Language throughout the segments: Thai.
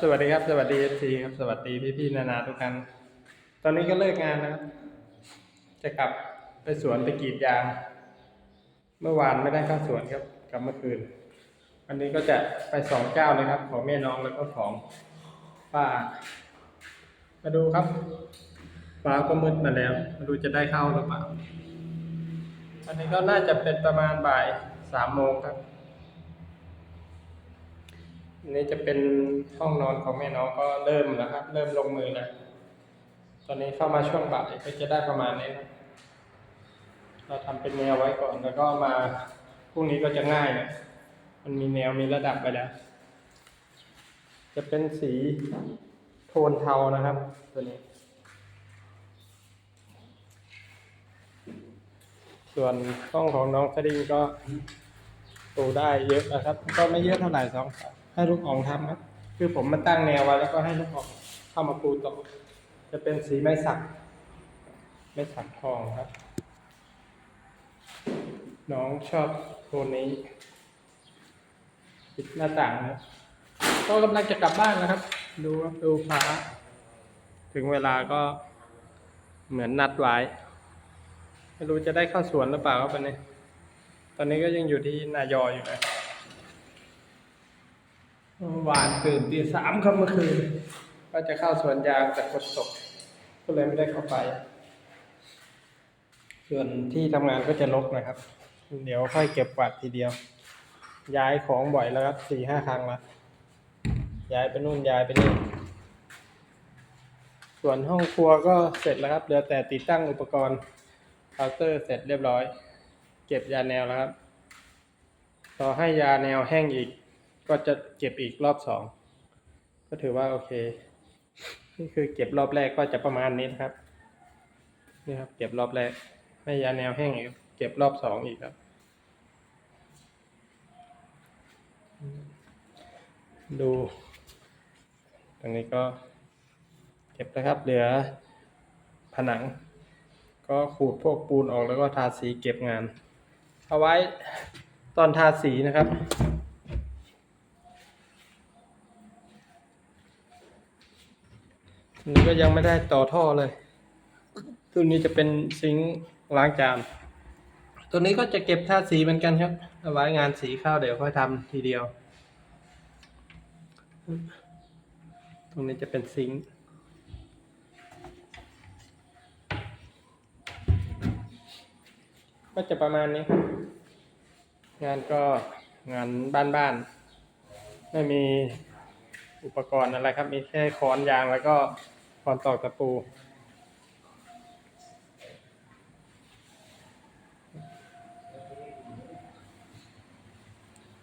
สวัสดีครับ สวัสดีเอฟซีครับ สวัสดีพี่พี่นานาทุกท่านตอนนี้ก็เลิกงานนะครับ จะกลับไปสวนไปกรีดยาง เมื่อวานไม่ได้เข้าสวนครับ กลับเมื่อคืน วันนี้ก็จะไปสองเจ้าเลยครับ ของแม่น้องแล้วก็ของป้า มาดูครับ ฟ้าก็มืดมาแล้ว มาดูจะได้เข้าหรือเปล่าอันนี้ก็น่าจะเป็นประมาณบ่ายสามโมงครับ อันนี้จะเป็นห้องนอนของแม่น้องก็เริ่มแล้วครับ เริ่มลงมือแล้วตอนนี้เข้ามาช่วงบ่ายก็จะได้ประมาณนี้เราทำเป็นแนวไว้ก่อนแล้วก็มาพรุ่งนี้ก็จะง่ายนะมันมีแนวมีระดับไปแล้ว จะเป็นสีโทนเทานะครับ ตัวนี้ ส่วนห้องของน้องสดิ้งก็ปูได้เยอะนะครับ ก็ไม่เยอะเท่าไหร่สอง ให้ลูกอ่องทำครับ คือผมมาตั้งแนวไว้แล้วก็ให้ลูกอ่องเข้ามาปูต่อจะเป็นสีไม้สัก ไม้สักทองครับ น้องชอบโทนนี้ปิดหน้าต่างนะครับก็กำลังจะกลับบ้านนะครับ ดูครับดูฟ้า ถึงเวลาก็เหมือนนัดไว้ไม่รู้จะได้เข้าสวนหรือเปล่าครับวันนี้ ตอนนี้ก็ยังอยู่ที่นายออยู่นะ เมื่อวานตื่นตีสามครับเมื่อคืนก็จะเข้าสวนยางแต่ฝนตก ก็เลยไม่ได้เข้าไป ส่วนที่ทำงานก็จะรกนะครับ เดี๋ยวค่อยเก็บกวาดทีเดียว ย้ายของบ่อยแล้วครับสี่ห้าครั้งละย้ายไปนู่นย้ายไปนี่ส่วนห้องครัวก็เสร็จแล้วครับเหลือแต่ติดตั้งอุปกรณ์เคาน์เตอร์เสร็จเรียบร้อย เก็บยาแนวแล้วครับรอให้ยาแนวแห้งอีก ก็จะเก็บอีกรอบสองก็ถือว่าโอเค นี่คือเก็บรอบแรกก็จะประมาณนี้นะครับ นี่ครับ เก็บรอบแรกให้ยาแนวแห้งอีกเก็บรอบสองอีกครับ ดูตรงนี้ก็เก็บนะครับ เหลือผนัง ก็ขูดพวกปูนออกแล้วก็ทาสีเก็บงาน เอาไว้ตอนทาสีนะครับ นี่ก็ยังไม่ได้ต่อท่อเลยตัวนี้จะเป็นซิงค์ล้างจาน ตัวนี้ก็จะเก็บทาสีเหมือนกันครับเอาไว้งานสีข้าวเดี๋ยวค่อยทำทีเดียว ตรงนี้จะเป็นซิงค์ก็จะประมาณนี้ งานก็งานบ้านๆ ไม่มีอุปกรณ์อะไรครับ มีแค่ค้อนยางแล้วก็ ค้อนตอกตะปู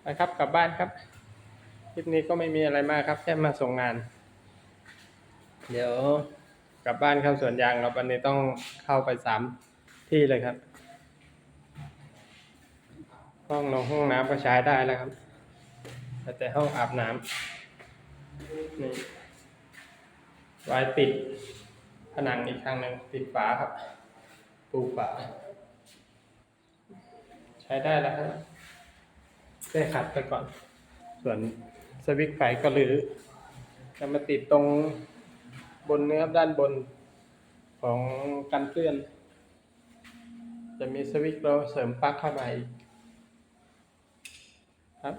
ไปครับกลับบ้านครับ คลิปนี้ก็ไม่มีอะไรมากครับ แค่มาส่งงาน เดี๋ยวกลับบ้านเข้าสวนยางครับวันนี้ต้องเข้าไปสามที่เลยครับ ห้องนอนห้องน้ำก็ใช้ได้แล้วครับ แต่ห้องอาบน้ำนี่ ไว้ติดผนังอีกครั้งหนึ่งติดฝาครับ ปูฝา ใช้ได้แล้วครับแค่ขัดไปก่อน ส่วนสวิตช์ไฟก็หรือจะมาติดตรงบนเนื้อด้านบนของกันเปื้อน จะมีสวิตช์เราเสริมปลั๊กเข้ามาอีกครับ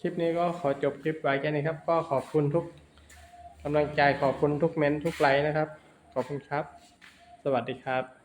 คลิปนี้ก็ขอจบคลิปไว้แค่นี้ครับ ก็ขอบคุณทุก กำลังใจขอบคุณทุกเม้นท์ทุกไลค์นะครับ ขอบคุณครับ สวัสดีครับ